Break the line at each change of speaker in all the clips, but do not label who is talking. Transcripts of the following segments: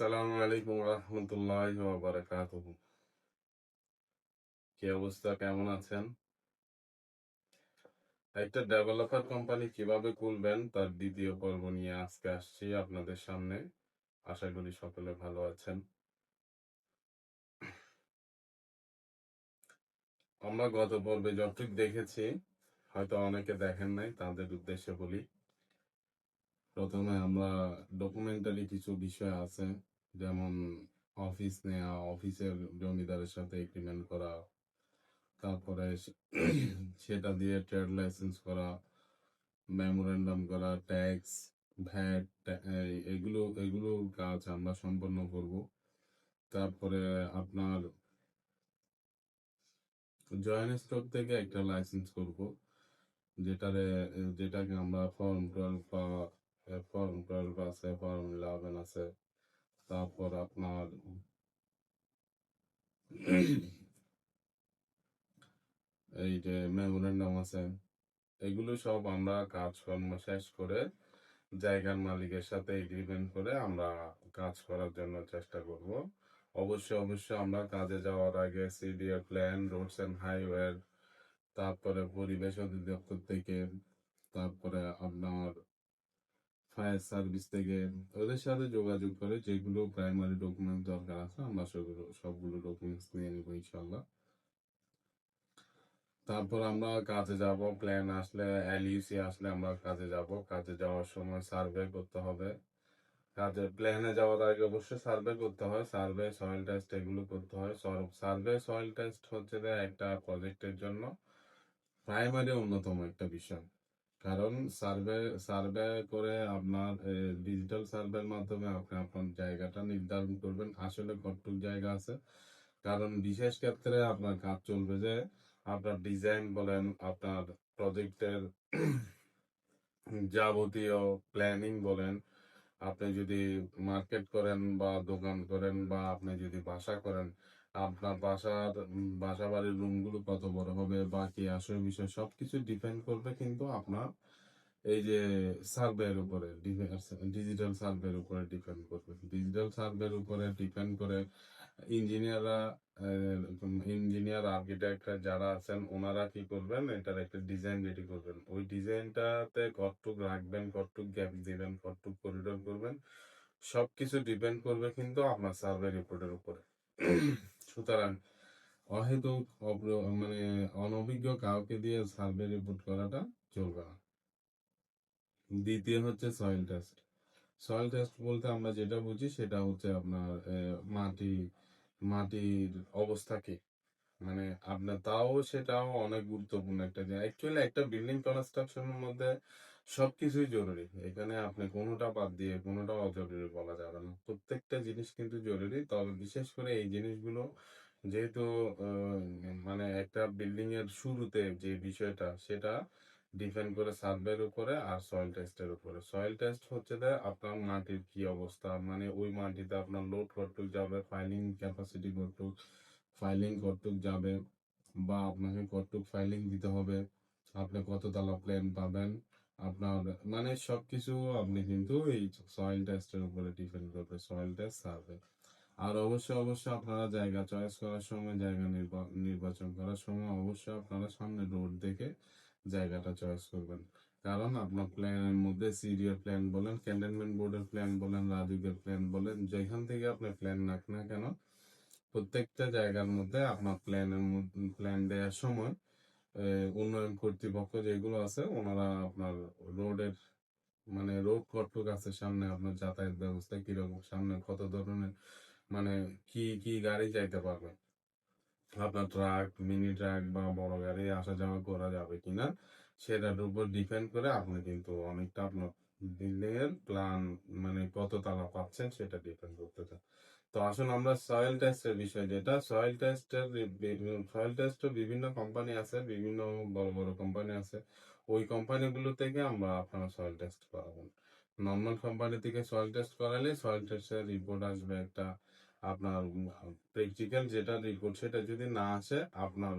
আসসালামু আলাইকুম রহমতুল্লাহ বারাকাতুহ। কি অবস্থা? কেমন আছেন? একটা ডেভেলপার কোম্পানি কীভাবে খুলবেন তার দ্বিতীয় পর্ব নিয়ে আজকে আসছি আপনাদের সামনে। আশা করি সকলে ভালো আছেন। আমরা গত পর্বে যতটুক দেখেছি, হয়তো অনেকে দেখেন নাই, তাদের উদ্দেশ্যে বলি। প্রথমে আমরা ডকুমেন্টারি কিছু বিষয় আছে। যেমন অফিস নেওয়া অফিসের জমিদারের সাথে এগ্রিমেন্ট করা, তারপরে সেটা দিয়ে ট্রেড লাইসেন্স করা মেমোরেন্ডাম করা ট্যাক্স ভ্যাট এগুলো এগুলো কাজ আমরা সম্পন্ন করব। তারপরে আপনার জয়েন্ট স্টক থেকে একটা লাইসেন্স করব, যেটারে, যেটাকে আমরা ফর্ম টুয়েলভ বা ফর্ম টুয়েলভ আছে ফর্ম ইলেভেন আছে। তারপর আপনার এই যে মেমোরেন্ডাম আছে, এগুলো সব আমরা কাজকর্ম শেষ করে জায়গার মালিকের সাথে এগ্রিমেন্ট করে আমরা কাজ করার জন্য চেষ্টা করব। অবশ্যই অবশ্যই আমরা কাজে যাওয়ার আগে CDA plan roads and highway তারপরে পরিবেশ অধিদপ্তর থেকে, তারপরে আপনার ফায়ার সার্ভিস থেকে ওদের সাথে যোগাযোগ করে যেগুলো প্রাইমারি ডকুমেন্ট দরকার আছে, আমরা সেগুলো, সবগুলো ডকুমেন্টস নিয়ে নিব ইনশাল্লাহ তারপর আমরা কাজে যাব, প্ল্যান আসলে, এলইউসি আসলে আমরা কাজে যাব। কাজে যাওয়ার সময় সার্ভে করতে হবে। কাজে, প্ল্যানে যাওয়ার আগে অবশ্যই সার্ভে করতে হয়। সার্ভে, সয়েল টেস্ট এগুলো করতে হয়। সার্ভে, সয়েল টেস্ট হচ্ছে একটা প্রজেক্টের জন্য প্রাইমারি অন্যতম একটা বিষয়। কারণ সার্ভে সার্ভে করে আপনার ডিজিটাল সার্ভের মাধ্যমে আপনি আপনার জায়গাটা নির্ধারণ করবেন। আসলে কতটুক জায়গা আছে? কারণ বিশেষ ক্ষেত্রে আপনার কাজ চলবে যে আপনার ডিজাইন বলেন, আপনার প্রজেক্টের যাবতীয় প্ল্যানিং বলেন, আপনি যদি মার্কেট করেন বা দোকান করেন বা আপনি যদি বাসা করেন আপনার বাসার বাসা বাড়ির রুমগুলো কত বড় হবে বা কি আসল বিষয় সবকিছু ডিপেন্ড করবে কিন্তু আপনার এই যে সার্ভের উপরে ডিজিটাল সার্ভের উপরে ডিপেন্ড করবে। ডিজিটাল সার্ভের উপরে ডিপেন্ড করে ইঞ্জিনিয়াররা ইঞ্জিনিয়ার আর্কিটেক্টরা যারা আছেন, ওনারা কি করবেন? এটার একটা ডিজাইন রেডি করবেন। ওই ডিজাইনটাতে কতটুক রাখবেন, কতটুক গ্যাপ দিবেন, কতটুক করিডোর করবেন, সবকিছু ডিপেন্ড করবে কিন্তু আপনার সার্ভে রিপোর্টের উপরে। সুতরাং অহেতুক মানে অনভিজ্ঞ কাউকে দিয়ে সার্ভে রিপোর্ট করাটা চলবে না। দ্বিতীয় হচ্ছে সয়েল টেস্ট সয়েল টেস্ট বলতে আমরা যেটা বুঝি সেটা হচ্ছে আপনার মাটি, মাটির অবস্থা কি? মানে আপনার তাও সেটাও অনেক গুরুত্বপূর্ণ একটা জিনিস। অ্যাকচুয়ালি একটা বিল্ডিং কনস্ট্রাকশনের মধ্যে সবকিছুই জরুরি। এখানে আপনি কোনোটা বাদ দিয়ে কোনোটা অজরুরি বলা যাবে না। প্রত্যেকটা জিনিস কিন্তু জরুরি। তবে বিশেষ করে এই জিনিসগুলো যেহেতু মানে একটা বিল্ডিং এর শুরুতে যে বিষয়টা, সেটা ডিপেন্ড করে সার্ভের উপরে আর সয়েল টেস্টের উপরে। সয়েল টেস্ট হচ্ছে যে আপনার মাটির কি অবস্থা? মানে ওই মাটিতে আপনার লোড কতটুক যাবে ফাইলিং ক্যাপাসিটি কতটুক ফাইলিং কতটুক যাবে বা আপনাকে কতটুক ফাইলিং দিতে হবে। আপনি কত তালা প্ল্যান পাবেন, আপনার মানে সবকিছু আপনি কিন্তু এই সয়েল টেস্টের উপরে ডিপেন্ড করবে সয়েল টেস্ট সার্ভে আর অবশ্যই অবশ্যই আপনারা জায়গা চয়েস করার সময়, জায়গা নির্বা- নির্বাচন করার সময় অবশ্যই আপনারা সামনে রোড দেখে জায়গাটা চয়েস করবেন। কারণ আপনার প্ল্যানের মধ্যে সিরিয়াল প্ল্যান বলেন ক্যান্টনমেন্ট বোর্ডের প্ল্যান বলেন, রাজুকের প্ল্যান বলেন, যেখান থেকে আপনি প্ল্যান রাখ না কেন প্রত্যেকটা জায়গার মধ্যে আপনার প্ল্যানের প্ল্যান দেওয়ার সময় উন্নয়ন কর্তৃপক্ষ যেগুলো আছে, ওনারা আপনার রোডের মানে রোড কতটুক আছে সামনে আপনার যাতায়াত ব্যবস্থা কীরকম, সামনে কত ধরনের মানে কি কি গাড়ি যাইতে পারবে? আপনার ট্রাক, মিনি ট্রাক বা বড় গাড়ি আসা যাওয়া করা যাবে কিনা, সেটার উপর ডিপেন্ড করে আপনি কিন্তু অনেকটা আপনার বিল্ডিং এর প্ল্যান মানে কত তালা পাচ্ছেন সেটা ডিপেন্ড করতে চান। তো আসুন আমরা সয়েল টেস্টের বিষয় যেটা সয়েল টেস্টের সয়েল টেস্টের বিভিন্ন কোম্পানি আছে, বিভিন্ন বড় বড় কোম্পানি আছে। ওই কোম্পানিগুলো থেকে আমরা আপনারা সয়েল টেস্ট করাবেন। নর্মাল কোম্পানি থেকে সয়েল টেস্ট করালে সয়েল টেস্টের রিপোর্ট আসবে একটা আপনার প্র্যাকটিক্যাল যেটা রিপোর্ট সেটা যদি না আসে, আপনার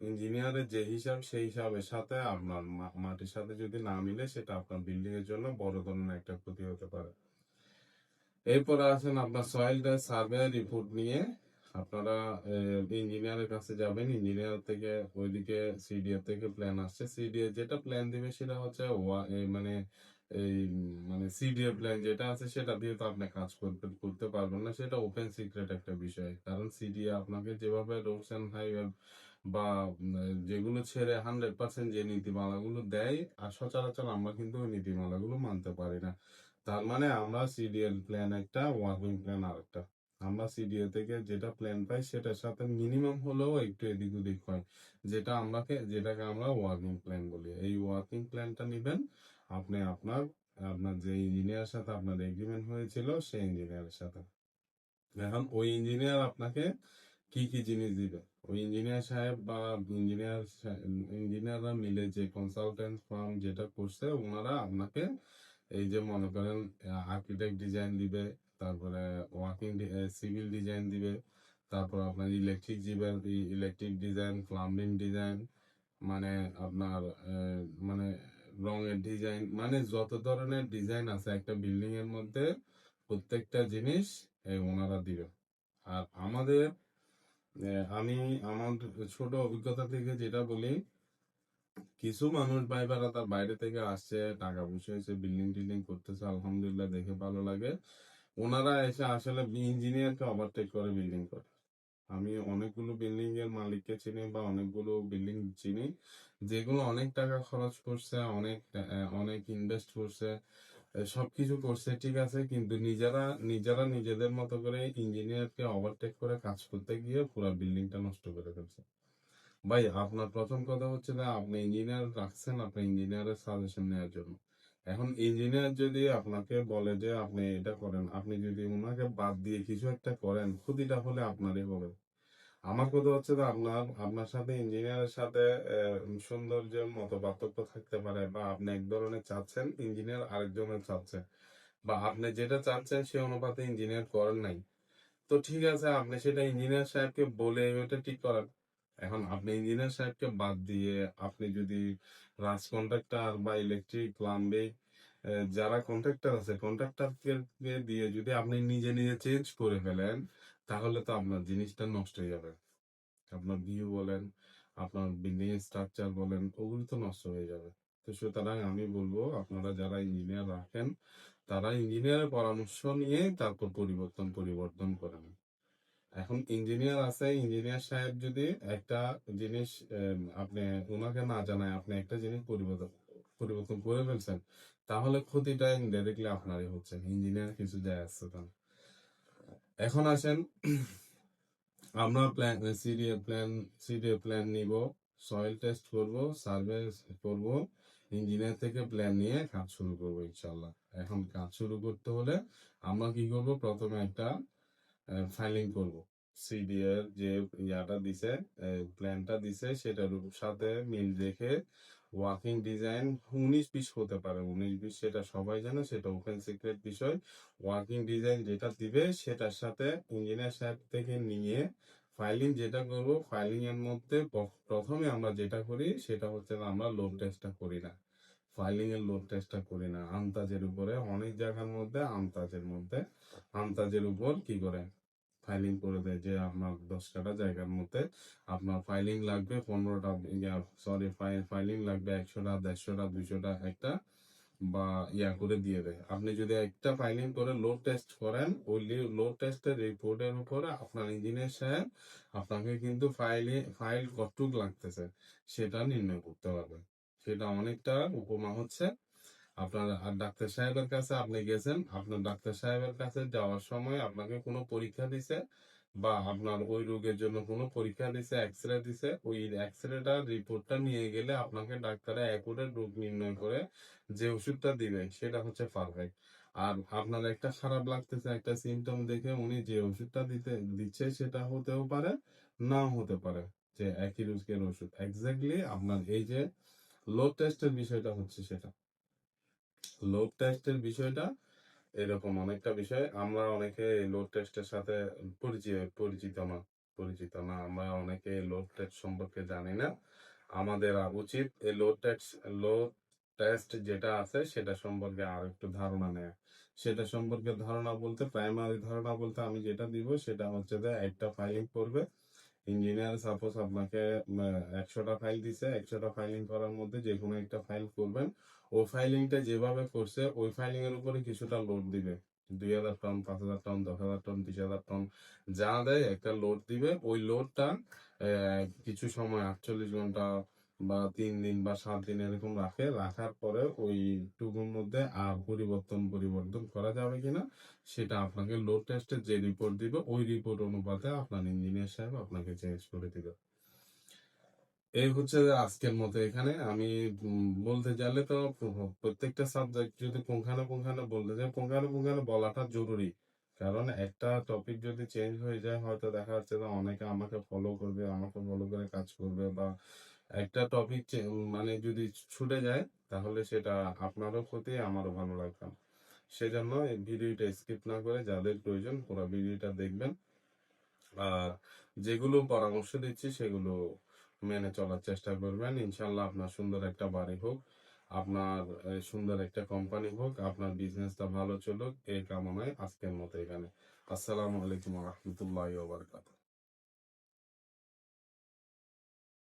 ইঞ্জিনিয়ারের যে হিসাব, সেই হিসাবের সাথে আপনার মাটির সাথে যদি না মিলে, সেটা আপনার বিল্ডিং এর জন্য বড় ধরনের একটা ক্ষতি হতে পারে। এরপরে আসেন আপনার সয়েল সার্ভে রিপোর্ট নিয়ে। আপনারা ইঞ্জিনিয়ারের কাছে যাবেন। ইঞ্জিনিয়ার থেকে ওইদিকে সিডিএ থেকে প্ল্যান আসছে। সিডিএ যেটা প্ল্যান দিবে সেটা হচ্ছে মানে এই মানে সিডিএ প্ল্যান যেটা আছে সেটা দিয়ে তো আপনি কাজ করতে করতে পারবেন না। সেটা ওপেন সিক্রেট একটা বিষয়। কারণ সিডিএ আপনাকে যেভাবে রোডস অ্যান্ড হাইওয়ে বা, যেগুলো ছেড়ে হান্ড্রেড পার্সেন্ট যে নীতিমালাগুলো দেয়, আর সচরাচর আমরা কিন্তু ওই নীতিমালাগুলো মানতে পারি না। তার মানে আমরা সিডিএল প্ল্যান একটা ওয়ার্কিং প্ল্যান আরেকটা। আমরা সিডিএ থেকে যেটা প্ল্যান পাই সেটার সাথে মিনিমাম হলেও একটু এদিক ওদিক হয়। যেটা আমাকে, যেটাকে আমরা ওয়ার্কিং প্ল্যান বলি। এই ওয়ার্কিং প্ল্যানটা নিবেন। আপনি আপনার আপনার যে ইঞ্জিনিয়ারের সাথে আপনার এগ্রিমেন্ট হয়েছিল, সেই ইঞ্জিনিয়ারের সাথে। এখন ওই ইঞ্জিনিয়ার আপনাকে কি কি জিনিস দিবে? ওই ইঞ্জিনিয়ার সাহেব বা ইঞ্জিনিয়ার ইঞ্জিনিয়াররা মিলে যে কনসালটেন্ট ফার্ম যেটা করছে, ওনারা আপনাকে এই যে মনে করেন আর্কিটেক্ট ডিজাইন দিবে, তারপরে ওয়ার্কিং সিভিল ডিজাইন দিবে, তারপর আপনার ইলেকট্রিক জীবন ইলেকট্রিক ডিজাইন প্লাম্বিং ডিজাইন মানে আপনার মানে রঙের ডিজাইন মানে যত ধরনের ডিজাইন আছে একটা বিল্ডিং এর মধ্যে প্রত্যেকটা জিনিস এই ওনারা দিবে। আর আমাদের আমি আমার ছোট অভিজ্ঞতা থেকে যেটা বলি কিছু মানুষ ভাই তার বাইরে থেকে আসছে, টাকা পয়সা এসে বিল্ডিং টিল্ডিং করতেছে, আলহামদুলিল্লাহ দেখে ভালো লাগে। ওনারা এসে আসলে ইঞ্জিনিয়ারকে ওভারটেক করে বিল্ডিং করে। আমি অনেকগুলো বিল্ডিং এর মালিককে চিনি বা অনেকগুলো বিল্ডিং চিনি, যেগুলো অনেক টাকা খরচ করছে, অনেক অনেক ইনভেস্ট করছে সবকিছু করছে, ঠিক আছে, কিন্তু নিজেরা নিজেরা নিজেদের মতো করে ইঞ্জিনিয়ারকে ওভারটেক করে কাজ করতে গিয়ে পুরো বিল্ডিংটা নষ্ট করে ফেলছে। ভাই, আপনার প্রথম কথা হচ্ছে যে, আপনি ইঞ্জিনিয়ার রাখছেন, আপনি ইঞ্জিনিয়ারের সাজেশন নেওয়ার জন্য। এখন ইঞ্জিনিয়ার যদি আপনাকে বলে যে, আপনি এটা করেন, আপনি যদি ওনাকে বাদ দিয়ে কিছু একটা করেন, ক্ষতিটা হলে আপনারই হবে। আমার কথা হচ্ছে যে, আপনার আপনার সাথে ইঞ্জিনিয়ারের সাথে সৌন্দর্যের মতো পার্থক্য থাকতে পারে বা আপনি এক ধরনের চাচ্ছেন ইঞ্জিনিয়ার আরেকজনের চাচ্ছে বা আপনি যেটা চাচ্ছেন, সে অনুপাতে ইঞ্জিনিয়ার করেন নাই। তো ঠিক আছে, আপনি সেটা ইঞ্জিনিয়ার সাহেবকে বলে ওটা ঠিক করান। এখন আপনি ইঞ্জিনিয়ার সাহেবকে বাদ দিয়ে আপনি যদি রাজ কন্ট্রাক্টর বা ইলেকট্রিক প্লাম্বিং যারা কন্ট্রাক্টর আছে কন্ট্রাক্টরকে দিয়ে যদি আপনি নিজে নিজে চেঞ্জ করে ফেলেন, তাহলে তো আপনার জিনিসটা নষ্ট হয়ে যাবে। আপনার ভিউ বলেন, আপনার বিল্ডিং স্ট্রাকচার বলেন, ওগুলো তো নষ্ট হয়ে যাবে। তো সুতরাং আমি বলব, আপনারা যারা ইঞ্জিনিয়ার রাখেন, তারা ইঞ্জিনিয়ারের পরামর্শ নিয়ে তারপর পরিবর্তন পরিবর্তন করেন। এখন ইঞ্জিনিয়ার আছে ইঞ্জিনিয়ার সাহেব যদি একটা জিনিস আপনি ওনাকে না জানায়, আপনি একটা জিনিস পরিবর্তন পরিবর্তন করে ফেলছেন, তাহলে ক্ষতিটা ইনডাইরেক্টলি আপনারই হচ্ছে। ইঞ্জিনিয়ার কিছু যায় আসছে না এখন আসেন, আমরা plan CDA plan CDA plan নিব সয়েল টেস্ট করব সার্ভে করব ইঞ্জিনিয়ার থেকে প্ল্যান নিয়ে কাজ শুরু করব ইনশাল্লাহ এখন কাজ শুরু করতে হলে আমরা কি করব? প্রথমে একটা ফাইলিং করব। সিডিএর যে ইয়াটা দিছে প্ল্যানটা দিছে, সেটার সাথে মিল রেখে ওয়ার্কিং ডিজাইন উনিশ পিস হতে পারে। উনিশ পিস সেটা সবাই জানে, সেটা ওপেন সিক্রেট বিষয়। ওয়ার্কিং ডিজাইন যেটা দিবে, সেটার সাথে ইঞ্জিনিয়ার সাহেব থেকে নিয়ে ফাইলিং যেটা করব ফাইলিং এর মধ্যে প্রথমে আমরা যেটা করি, সেটা হচ্ছে আমরা লোড টেস্টটা করি না। ফাইলিং এর লোড টেস্টটা করি না। আন্তাজের উপরে, অনেক জায়গার মধ্যে আন্তাজের মধ্যে। আন্তাজের উপর কি করে? ফাইলিং করে দেয় যে আপনার দশ কাটা জায়গার মধ্যে আপনার ফাইলিং লাগবে পনেরোটা সরি ফাইলিং লাগবে একশোটা, দেড়শোটা, দুইশোটা, একটা বা ইয়া করে দিয়ে দেয়। আপনি যদি একটা ফাইলিং করে লোড টেস্ট করেন, ওই লোড টেস্টের রিপোর্টের উপরে আপনার ইঞ্জিনিয়ার সাহেব আপনাকে কিন্তু ফাইলে ফাইল কতটুক লাগতেছে সেটা নির্ণয় করতে পারবে। সেটা অনেকটা উপমা হচ্ছে। আপনার, আর ডাক্তার সাহেবের কাছে আপনি গেছেন, আপনার ডাক্তার সাহেবের কাছে যাওয়ার সময় আপনাকে কোনো পরীক্ষা দিছে বা আপনার ওই রোগের জন্য কোনো পরীক্ষা দিছে এক্স রে দিছে, ওই এক্স রেটার রিপোর্টটা নিয়ে গেলে আপনাকে ডাক্তারে অ্যাকুরেট রোগ নির্ণয় করে যে ওষুধটা দিবে সেটা হচ্ছে পারফেক্ট আর আপনার একটা খারাপ লাগতেছে, একটা সিমটম দেখে উনি যে ওষুধটা দিতে, দিচ্ছে সেটা হতেও পারে, নাও হতে পারে যে একই রোগের ওষুধ। এক্স্যাক্টলি আপনার এই যে লোড টেস্টের বিষয়টা হচ্ছে সেটা। লোড টেস্টের বিষয়টা এরকম অনেকটা বিষয়। আমরা অনেকে লোড টেস্টের সাথে পরিচিত পরিচিত না পরিচিত না। আমরা অনেকে লোড টেস্ট সম্পর্কে জানি না। আমাদের উচিত এই লোড টেস্ট লোড টেস্ট যেটা আছে সেটা সম্পর্কে আর একটু ধারণা নেয়। সেটা সম্পর্কে ধারণা বলতে প্রাইমারি ধারণা বলতে আমি যেটা দিব সেটা হচ্ছে যে একটা ফাইলিং করবে ইঞ্জিনিয়ার সাপোজ আপনাকে একশোটা ফাইল দিছে, একশোটা ফাইলিং করার মধ্যে যে কোনো একটা ফাইল করবেন। ওই ফাইলিংটা যেভাবে করছে, ওই ফাইলিং এর উপরে কিছুটা লোড দিবে। দুই হাজার টন পাঁচ হাজার টন দশ হাজার টন বিশ হাজার টন যা দেয় একটা লোড দিবে। ওই লোডটা কিছু সময়, আটচল্লিশ ঘণ্টা বা তিন দিন বা সাত দিন এরকম রাখে, রাখার পরে ওই টুকুর মধ্যে আর পরিবর্তন পরিবর্তন করা যাবে কিনা সেটা আপনাকে লোড টেস্টের যে রিপোর্ট দিবে, ওই রিপোর্ট অনুপাতে আপনার ইঞ্জিনিয়ার সাহেব আপনাকে চেঞ্জ করে দিবে। এই হচ্ছে আজকের মতো এখানে। আমি বলতে গেলে তো প্রত্যেকটা সাবজেক্ট যদি পুঙ্খানে পুঙ্খানে বলতে যাই পুঙ্খানে পুঙ্খানে বলাটা জরুরি। কারণ একটা টপিক যদি চেঞ্জ হয়ে যায়, হয়তো দেখা যাচ্ছে যে অনেকে আমাকে ফলো করবে, আমাকে ফলো করে কাজ করবে বা একটা টপিক মানে যদি ছুটে যায়, তাহলে সেটা আপনারও ক্ষতি, আমারও ভালো লাগবে না। সেজন্য ভিডিওটা স্কিপ না করে যাদের প্রয়োজন পুরো ভিডিওটা দেখবেন। আর যেগুলো পরামর্শ দিচ্ছি সেগুলো মেনে চলার চেষ্টা করবেন। ইনশাল্লাহ আপনার সুন্দর একটা বাড়ি হোক, আপনার সুন্দর একটা কোম্পানি হোক, আপনার বিজনেসটা ভালো চলুক, এই কামনায় আজকের মতো এখানে। আসসালামু আলাইকুম রহমতুল্লাহ বারকাত